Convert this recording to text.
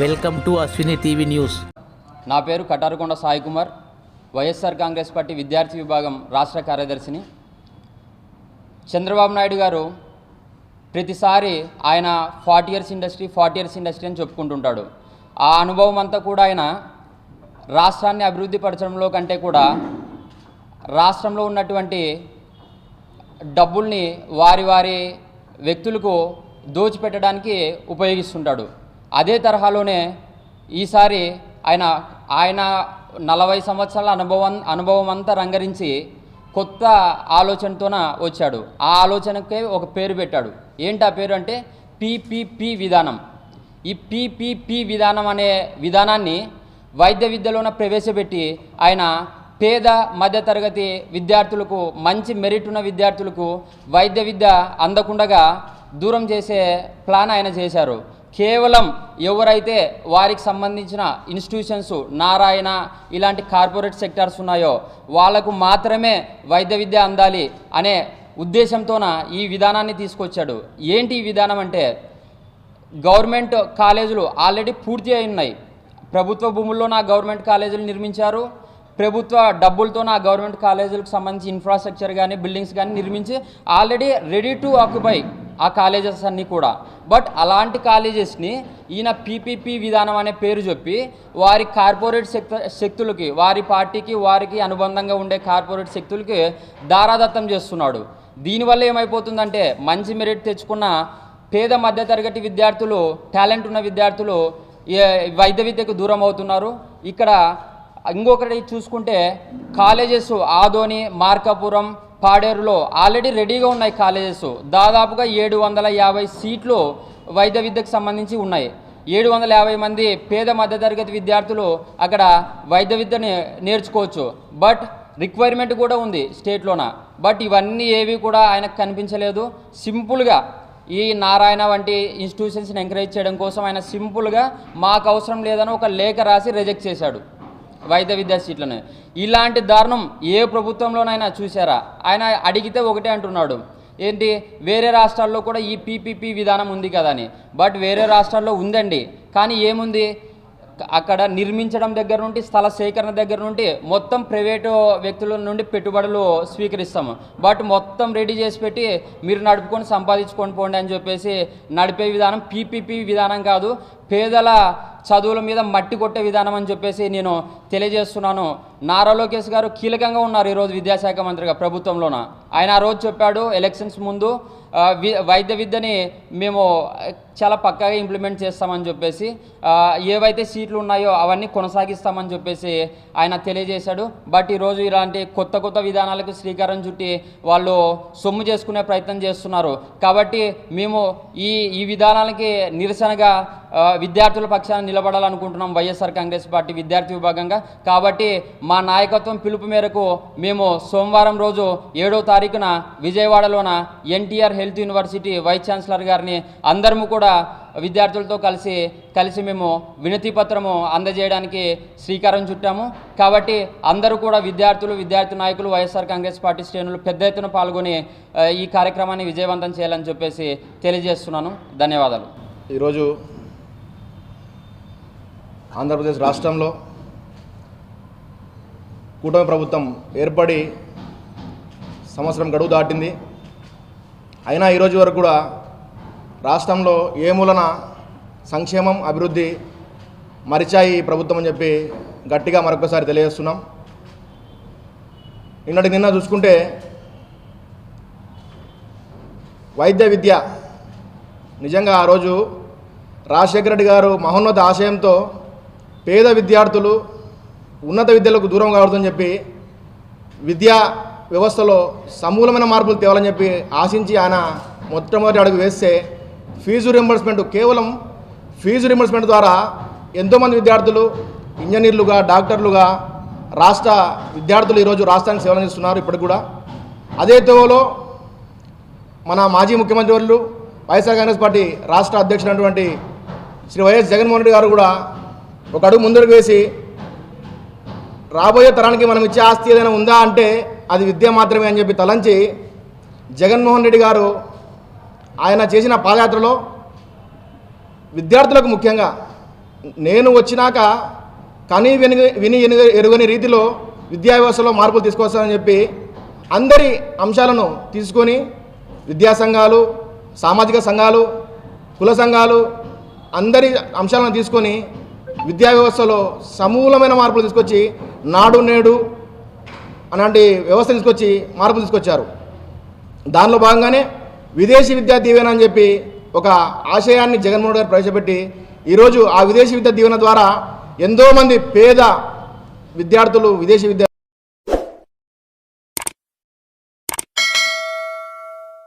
Welcome to Ashwini TV news. నా పేరు Katarukonda Sai Kumar YSR Congress party విద్యార్థి విభాగం రాష్ట్ర కార్యదర్శిని. చంద్రబాబు నాయుడు గారు ప్రతిసారి ఆయన forty years industry forty years industry అని చెప్పుకుంటుంటాడు. ఆ అనుభవం అంతా కూడా ఆయన రాష్ట్రాన్ని అభివృద్ధి పరచడంలో కంటే కూడా రాష్ట్రంలో ఉన్నటువంటి డబ్బుల్ని వారి వారి వ్యక్తులకు దోచిపెట్టడానికి ఉపయోగిస్తుంటాడు. అదే తరహాలోనే ఈసారి ఆయన ఆయన నలభై సంవత్సరాల అనుభవం అనుభవం అంతా రంగరించి కొత్త ఆలోచనతోన వచ్చాడు. ఆ ఆలోచనకే ఒక పేరు పెట్టాడు. ఏంటి ఆ పేరు అంటే పిపిపి విధానం. ఈ పిపిపి విధానం అనే విధానాన్ని వైద్య విద్యలోన ప్రవేశపెట్టి ఆయన పేద మధ్యతరగతి విద్యార్థులకు మంచి మెరిట్ ఉన్న విద్యార్థులకు వైద్య విద్య అందకుండగా దూరం చేసే ప్లాన్ ఆయన చేశారు. కేవలం ఎవరైతే వారికి సంబంధించిన ఇన్స్టిట్యూషన్స్ నారాయణ ఇలాంటి కార్పొరేట్ సెక్టార్స్ ఉన్నాయో వాళ్ళకు మాత్రమే వైద్య విద్య అందాలి అనే ఉద్దేశంతోన ఈ విధానాన్ని తీసుకొచ్చాడు. ఏంటి ఈ విధానం అంటే గవర్నమెంట్ కాలేజీలు ఆల్రెడీ పూర్తి అయి ఉన్నాయి. ప్రభుత్వ భూముల్లో నా గవర్నమెంట్ కాలేజీలు నిర్మించారు. ప్రభుత్వ డబ్బులతో నా గవర్నమెంట్ కాలేజీలకు సంబంధించి ఇన్ఫ్రాస్ట్రక్చర్ కానీ బిల్డింగ్స్ కానీ నిర్మించి ఆల్రెడీ రెడీ టు ఆక్యుపై ఆ కాలేజెస్ అన్నీ కూడా. బట్ అలాంటి కాలేజెస్ని ఈయన పీపీపీ విధానం అనే పేరు చెప్పి వారి కార్పొరేట్ శక్త శక్తులకి వారి పార్టీకి వారికి అనుబంధంగా ఉండే కార్పొరేట్ శక్తులకి దారాదత్తం చేస్తున్నాడు. దీనివల్ల ఏమైపోతుందంటే మంచి మెరిట్ తెచ్చుకున్న పేద మధ్యతరగతి విద్యార్థులు టాలెంట్ ఉన్న విద్యార్థులు ఏ- వైద్య విద్యకు దూరం అవుతున్నారు. ఇక్కడ ఇంకొకటి చూసుకుంటే కాలేజెస్ ఆదోని మార్కాపురం పాడేరులో ఆల్రెడీ రెడీగా ఉన్నాయి కాలేజెస్. దాదాపుగా ఏడు వందల యాభై సీట్లు వైద్య విద్యకు సంబంధించి ఉన్నాయి. ఏడు వందల యాభై మంది పేద మధ్యతరగతి విద్యార్థులు అక్కడ వైద్య విద్యని నేర్చుకోవచ్చు. బట్ రిక్వైర్మెంట్ కూడా ఉంది స్టేట్లోన. బట్ ఇవన్నీ ఏవి కూడా ఆయనకు కనిపించలేదు. సింపుల్గా ఈ నారాయణ వంటి ఇన్స్టిట్యూషన్స్ని ఎంకరేజ్ చేయడం కోసం ఆయన సింపుల్గా మాకు అవసరం లేదని ఒక లేఖ రాసి రిజెక్ట్ చేశాడు. వైద్య విద్యా సీట్లను. ఇలాంటి దారుణం ఏ ప్రభుత్వంలోనైనా చూసారా ఆయన అడిగితే ఒకటే అంటున్నాడు. ఏంటి? వేరే రాష్ట్రాల్లో కూడా ఈ పీపీపీ విధానం ఉంది కదా అని బట్ వేరే రాష్ట్రాల్లో ఉందండి. కానీ ఏముంది? అక్కడ నిర్మించడం దగ్గర నుండి స్థల సేకరణ దగ్గర నుండి మొత్తం ప్రైవేటు వ్యక్తుల నుండి పెట్టుబడులు స్వీకరిస్తాము. బట్ మొత్తం రెడీ చేసి పెట్టి మీరు నడుపుకొని సంపాదించుకొని పోండి అని చెప్పేసి నడిపే విధానం పీపీపీ విధానం కాదు. పేదల చదువుల మీద మట్టి కొట్టే విధానం అని చెప్పేసి నేను తెలియజేస్తున్నాను. నారా లోకేష్ గారు కీలకంగా ఉన్నారు ఈరోజు విద్యాశాఖ మంత్రిగా ప్రభుత్వంలోన. ఆయన ఆ రోజు చెప్పాడు ఎలక్షన్స్ ముందు వైద్య విద్యని మేము చాలా పక్కాగా ఇంప్లిమెంట్ చేస్తామని చెప్పేసి ఏవైతే సీట్లు ఉన్నాయో అవన్నీ కొనసాగిస్తామని చెప్పేసి ఆయన తెలియజేశాడు. బట్ ఈరోజు ఇలాంటి కొత్త కొత్త విధానాలకు శ్రీకారం చుట్టి వాళ్ళు సొమ్ము చేసుకునే ప్రయత్నం చేస్తున్నారు. కాబట్టి మేము ఈ ఈ విధానాలకి నిరసనగా విద్యార్థుల పక్షాన నిలబడాలనుకుంటున్నాం వైఎస్ఆర్ కాంగ్రెస్ పార్టీ విద్యార్థి విభాగంగా. కాబట్టి మా నాయకత్వం పిలుపు మేరకు మేము సోమవారం రోజు ఏడో తారీఖున విజయవాడలోన NTR health university vice chancellor గారిని అందరము కూడా విద్యార్థులతో కలిసి కలిసి మేము వినతి పత్రము అందజేయడానికి శ్రీకారం చుట్టాము. కాబట్టి అందరూ కూడా విద్యార్థులు విద్యార్థి నాయకులు వైఎస్ఆర్ కాంగ్రెస్ పార్టీ శ్రేణులు పెద్ద ఎత్తున పాల్గొని ఈ కార్యక్రమాన్ని విజయవంతం చేయాలని చెప్పేసి తెలియజేస్తున్నాను. ధన్యవాదాలు. ఈరోజు ఆంధ్రప్రదేశ్ రాష్ట్రంలో కూటమి ప్రభుత్వం ఏర్పడి సంవత్సరం గడువు దాటింది. అయినా ఈరోజు వరకు కూడా రాష్ట్రంలో ఏ మూలన సంక్షేమం అభివృద్ధి మరిచాయి ప్రభుత్వం అని చెప్పి గట్టిగా మరొకసారి తెలియజేస్తున్నాం. నిన్నటి నిన్న చూసుకుంటే వైద్య విద్య నిజంగా ఆ రోజు రాజశేఖర రెడ్డి గారు మహోన్నత ఆశయంతో పేద విద్యార్థులు ఉన్నత విద్యలకు దూరం కావద్దని చెప్పి విద్యా వ్యవస్థలో సమూలమైన మార్పులు తేవాలని చెప్పి ఆశించి ఆయన మొట్టమొదటి అడుగు వేస్తే ఫీజు రింబర్స్మెంట్ కేవలం ఫీజు రింబర్స్మెంట్ ద్వారా ఎంతోమంది విద్యార్థులు ఇంజనీర్లుగా డాక్టర్లుగా రాష్ట్ర విద్యార్థులు ఈరోజు రాష్ట్రానికి సేవలు అందిస్తున్నారు ఇప్పటికి కూడా. అదే తోవలో మన మాజీ ముఖ్యమంత్రి వర్లు వైఎస్ఆర్ కాంగ్రెస్ పార్టీ రాష్ట్ర అధ్యక్షుడైనటువంటి శ్రీ వైఎస్ జగన్మోహన్ రెడ్డి గారు కూడా ఒక అడుగు ముందరకు వేసి రాబోయే తరానికి మనం ఇచ్చే ఆస్తి ఏదైనా ఉందా అంటే అది విద్య మాత్రమే అని చెప్పి తలంచి జగన్మోహన్ రెడ్డి గారు ఆయన చేసిన పాదయాత్రలో విద్యార్థులకు ముఖ్యంగా నేను వచ్చినాక కని విని విని ఎరుగని రీతిలో విద్యా వ్యవస్థలో మార్పులు తీసుకొస్తానని చెప్పి అందరి అంశాలను తీసుకొని విద్యా సంఘాలు సామాజిక సంఘాలు కుల సంఘాలు అందరి అంశాలను తీసుకొని విద్యా వ్యవస్థలో సమూలమైన మార్పులు తీసుకొచ్చి నాడు నేడు అలాంటి వ్యవస్థ తీసుకొచ్చి మార్పులు తీసుకొచ్చారు. దానిలో భాగంగానే విదేశీ విద్యా దీవెన అని చెప్పి ఒక ఆశయాన్ని జగన్మోహన్ గారు ప్రవేశపెట్టి ఈరోజు ఆ విదేశీ విద్యా దీవెన ద్వారా ఎంతోమంది పేద విద్యార్థులు విదేశీ విద్య